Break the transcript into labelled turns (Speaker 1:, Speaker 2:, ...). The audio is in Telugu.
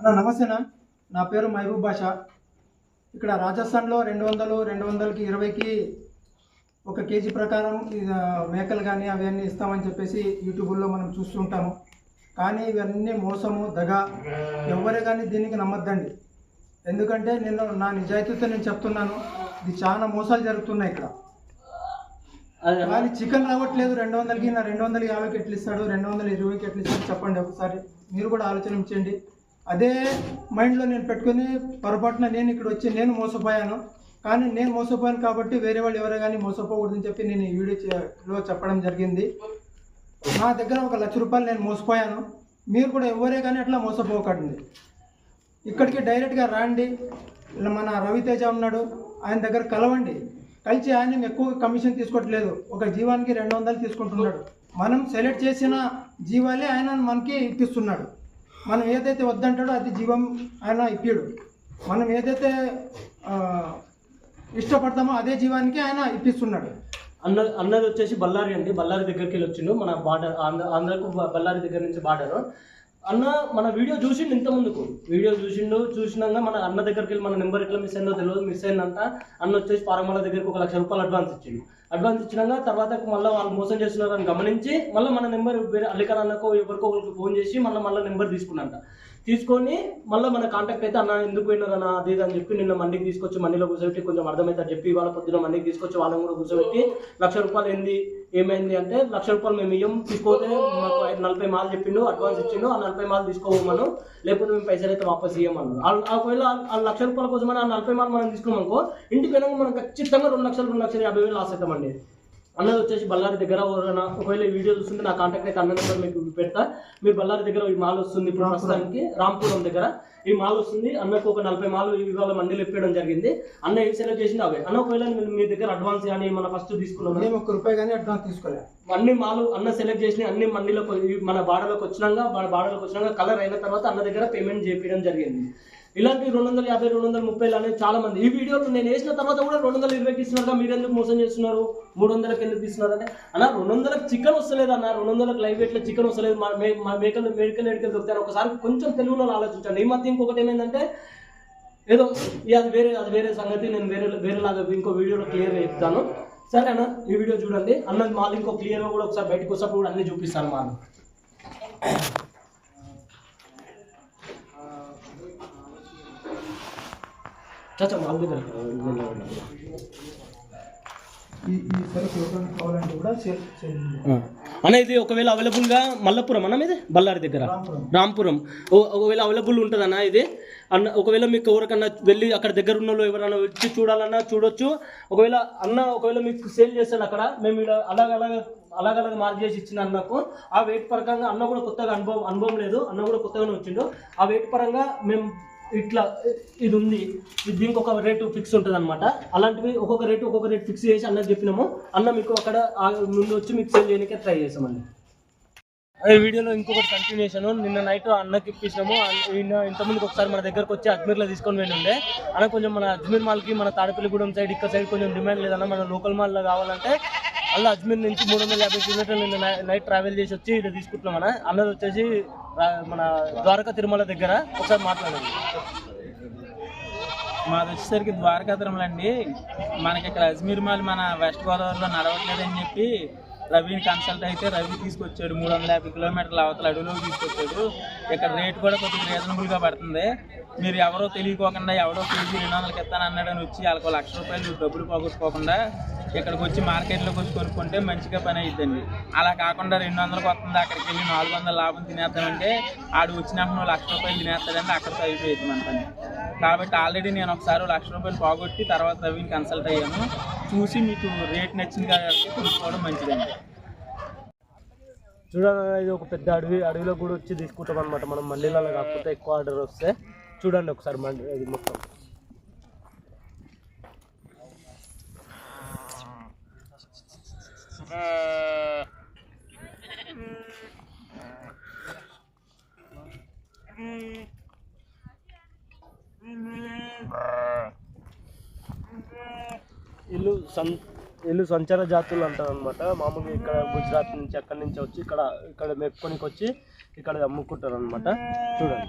Speaker 1: అన్న నమస్తేనా? నా పేరు మహబూబ్ బాషా. ఇక్కడ రాజస్థాన్లో రెండు వందలు రెండు వందలకి ఇరవైకి ఒక కేజీ ప్రకారం మేకలు కానీ అవన్నీ ఇస్తామని చెప్పేసి యూట్యూబ్లో మనం చూస్తుంటాము కానీ ఇవన్నీ మోసము దగ ఎవరే కానీ దీనికి నమ్మద్దండి. ఎందుకంటే నేను నా నిజాయితీతో నేను చెప్తున్నాను ఇది చాలా మోసాలు జరుగుతున్నాయి ఇక్కడ. కానీ చికెన్ రావట్లేదు రెండు వందలకి నా రెండు వందల యాభైకి ఎట్లు ఇస్తాడు రెండు వందల ఇరవైకి ఎట్లు ఇస్తాడు చెప్పండి ఒకసారి. మీరు కూడా ఆలోచించండి అదే మైండ్లో నేను పెట్టుకుని పొరపాటున నేను ఇక్కడ వచ్చి నేను మోసపోయాను. కానీ నేను మోసపోయాను కాబట్టి వేరే వాళ్ళు ఎవరే కానీ మోసపోకూడదని చెప్పి నేను ఈ వీడియోలో చెప్పడం జరిగింది. నా దగ్గర ఒక లక్ష రూపాయలు నేను మోసపోయాను. మీరు కూడా ఎవరే కానీ అట్లా మోసపోకండి. ఇక్కడికి డైరెక్ట్గా రాండి. ఇలా మన రవితేజ ఉన్నాడు. ఆయన దగ్గర కలవండి. కలిసి ఆయన ఎక్కువ కమిషన్ తీసుకోవట్లేదు. ఒక జీవానికి రెండు వందలు తీసుకుంటున్నాడు. మనం సెలెక్ట్ చేసిన జీవాలే ఆయన మనకి ఇప్పిస్తున్నాడు. మనం ఏదైతే వద్దంటాడో అది జీవం ఆయన ఇప్పాడు. మనం ఏదైతే ఇష్టపడతామో అదే జీవానికి ఆయన ఇప్పిస్తున్నాడు.
Speaker 2: అన్న అన్నది వచ్చేసి బళ్ళారి అండి. బళ్ళారి దగ్గరికి వెళ్ళి వచ్చిండు మన బార్డర్ ఆంధ్ర ఆంధ్రకు బళ్ళారి దగ్గర నుంచి బార్డర్. అన్న మన వీడియో చూసిండు ఇంత ముందుకు వీడియో చూసిండు చూసినాక మన అన్న దగ్గరికి వెళ్ళి మన నెంబర్ ఎట్లా మిస్ అయిందో తెలియదు మిస్ అయిందంట. అన్న వచ్చేసి పారమల దగ్గరికి ఒక లక్ష రూపాయలు అడ్వాన్స్ ఇచ్చిండు. అడ్వాన్స్ ఇచ్చినాక తర్వాత మళ్ళీ వాళ్ళు మోసం చేస్తున్నారని గమనించి మళ్ళీ మన నెంబర్ వేరే అల్లికర్ అన్నకో ఎవరికో ఒకరికి ఫోన్ చేసి మళ్ళీ మళ్ళీ నెంబర్ తీసుకున్నంట తీసుకొని మళ్ళీ మన కాంటాక్ట్ అయితే అన్న ఎందుకు పోయినారు అన్న? అది అని చెప్పి నిన్న మండికి తీసుకొచ్చి మండిలో కూర్చోబెట్టి కొంచెం అర్థమైతే చెప్పి వాళ్ళ పొద్దున మండికి తీసుకొచ్చి వాళ్ళని కూడా కూర్చోబెట్టి లక్ష రూపాయలు ఏంది? ఏమైంది? అంటే లక్ష రూపాయలు మేము ఇయ్యం తీసుకోతే మాకు నలభై మాలు చెప్పిండు అడ్వాన్స్ ఇచ్చిండు ఆ నలభై మాలు తీసుకోమను లేకపోతే మేము పైసలు అయితే వాపస్ ఇయ్యమన్నాడు. ఆ- ఒకవేళ ఆ- ఆ లక్ష రూపాయల కోసం ఆ నలభై మాలు మనం తీసుకున్నాం అనుకో ఇంటికి వెళ్ళాక మనం ఖచ్చితంగా రెండు లక్షలు రెండు లక్షల యాభై వేలు లాస్ అవుతామండి. అన్నది వచ్చేసి బళ్ళారి దగ్గర ఒకవేళ వీడియో చూస్తుంటే నా కాంటాక్ట్ అయితే అన్న నెంబర్ మీకు పెడతా. మీరు బళ్ళారి దగ్గర ఈ మాల్ వస్తుంది ఇప్పుడు ప్రస్తుతానికి రాంపురం దగ్గర. ఈ మాల్ వస్తుంది అన్నకు ఒక నలభై మాలు ఇవాళ మండీలు ఇప్పడం జరిగింది. అన్న ఏం సెలెక్ట్ చేసింది అవే. అన్న ఒకవేళ మీ దగ్గర అడ్వాన్స్ కానీ మన ఫస్ట్ తీసుకున్నాం
Speaker 1: మేము ఒక్క రూపాయి కానీ అడ్వాన్స్ తీసుకోలేదు.
Speaker 2: అన్ని మాలు అన్న సెలెక్ట్ చేసిన అన్ని మండీలోకి మన బాడలోకి వచ్చినాక మన బాడలోకి వచ్చినాక కలర్ అయిన తర్వాత అన్న దగ్గర పేమెంట్ చేపించడం జరిగింది. ఇలాంటి రెండు వందల యాభై రెండు వందల ముప్పై అనేది చాలా మంది ఈ వీడియోలో నేను వేసిన తర్వాత కూడా రెండు వందల ఇరవైకి ఇస్తున్నారు మీరు ఎందుకు మోసం చేస్తున్నారు? మూడు వందలకు ఎందుకు ఇస్తున్నారు అంటే అన్న రెండు వందలకు చికెన్ వస్తలేదు అన్న రెండు వందలకు లైవ్ వెయిట్లో చికెన్ వస్తలేదు మా మే- మా మేకలు మేడికల్ ఎడికలు దొరుకుతారు ఒకసారి కొంచెం తెలుగులో ఆలోచించండి. ఈ మధ్య ఇంకొకటి ఏమైందంటే ఏదో అది వేరే అది వేరే సంగతి నేను వేరే వేరేలాగా ఇంకో వీడియోలో క్లియర్గా చెప్తాను. సరే అన్న ఈ వీడియో చూడండి. అన్నది మాల్ ఇంకో క్లియర్గా కూడా ఒకసారి బయటకు వచ్చినప్పుడు కూడా అన్ని చూపిస్తాను మాల్
Speaker 1: సేల్ సేల్
Speaker 2: అన్న ఇది ఒకవేళ అవైలబుల్గా మల్లపురం అన్న ఇది బళ్ళారి దగ్గర?
Speaker 1: రాంపురం.
Speaker 2: ఒకవేళ అవైలబుల్ ఉంటుందన్న ఇది? అన్న ఒకవేళ మీకు ఎవరికన్నా వెళ్ళి అక్కడ దగ్గర ఉన్న వాళ్ళు ఎవరైనా వచ్చి చూడాలన్నా చూడొచ్చు. ఒకవేళ అన్న ఒకవేళ మీకు సేల్ చేస్తాడు అక్కడ మేము ఇలా అలాగ అలాగ అలాగ అలాగ మార్క్ చేసి ఇచ్చిన అన్నకు ఆ వెయిట్ పరంగా అన్న కూడా కొత్తగా అనుభవం అనుభవం లేదు. అన్న కూడా కొత్తగానే వచ్చిండు. ఆ వెయిట్ పరంగా మేము ఇట్లా ఇది ఉంది ఇది దీనికి ఒక రేటు ఫిక్స్ ఉంటుంది అనమాట అలాంటివి ఒక్కొక్క రేటు ఒక్కొక్క రేటు ఫిక్స్ చేసి అన్నకు చెప్పినాము. అన్న మీకు అక్కడ ముందు వచ్చి మీకు సేల్ చేయడానికి ట్రై చేసామండి ఈ వీడియోలో ఇంకొకటి కంటిన్యూషన్ నిన్న నైట్ అన్నకి ఇప్పించినాము. అన్న- ఇంతకుముందుకు ఒకసారి మన దగ్గరకు వచ్చి అజ్మీర్లో తీసుకొని వెళ్ళిండే ఉండే అన్న కొంచెం మన అజ్మీర్ మాల్కి మన తాడపల్లిగూడెం సైడ్ ఇక్కడ సైడ్ కొంచెం డిమాండ్ లేదన్న మన లోకల్ మాల్లో కావాలంటే అలా అజ్మీర్ నుంచి మూడు వందల యాభై కిలోమీటర్లు నిన్న నైట్ ట్రావెల్ చేసి వచ్చి ఇక్కడ తీసుకుంటున్నాం అన్న. అన్నది వచ్చేసి మన ద్వారకా తిరుమల దగ్గర ఒకసారి మాట్లాడండి.
Speaker 3: మాది వచ్చేసరికి ద్వారకా తిరుమల అండి. మనకి ఇక్కడ అజ్మీర్ మాల్ మన వెస్ట్ గోదావరిలో నడవట్లేదని చెప్పి రవిని కన్సల్ట్ అయితే రవి తీసుకొచ్చాడు. మూడు వందల యాభై కిలోమీటర్ల అవతల అడవిలోకి తీసుకొచ్చాడు. ఇక్కడ రేట్ కూడా కొద్దిగా రీజనబుల్గా పడుతుంది. మీరు ఎవరో తెలియకోకుండా ఎవరో కేజీ రెండు వందలకి ఇస్తాను అని వచ్చి వాళ్ళకు లక్ష రూపాయలు డబ్బులు పోగొట్టుకోకుండా ఇక్కడికి వచ్చి మార్కెట్లోకి వచ్చి కొనుక్కుంటే మంచిగా పని అయిద్దండి. అలా కాకుండా రెండు వందలకు వస్తుంది. అక్కడికి వెళ్ళి నాలుగు వందల లాభం తినేద్దామంటే ఆడు వచ్చినప్పుడు నువ్వు లక్ష రూపాయలు తినేస్తాడంటే అక్కడితో అయిపోయింది మన పని. కాబట్టి ఆల్రెడీ నేను ఒకసారి లక్ష రూపాయలు పోగొట్టి తర్వాత రవిని కన్సల్ట్ అయ్యాను. చూసి మీకు రేట్ నచ్చింది కాబట్టి కొనుక్కోవడం మంచిదండి.
Speaker 2: చూడండి ఇది ఒక పెద్ద అడవి అడవిలో కూడా వచ్చి తీసుకుంటాం అనమాట మనం మండీలలో కాకపోతే ఎక్కువ ఆర్డర్ వస్తే చూడండి ఒకసారి మండి ఇది మొత్తం. ఇల్లు సం ఇల్లు సంచార జాతులు అంటారు అనమాట మామూలుగా ఇక్కడ గుజరాత్ నుంచి అక్కడి నుంచి వచ్చి ఇక్కడ ఇక్కడ మెప్పుకొనికి వచ్చి ఇక్కడ అమ్ముకుంటారు అనమాట చూడండి.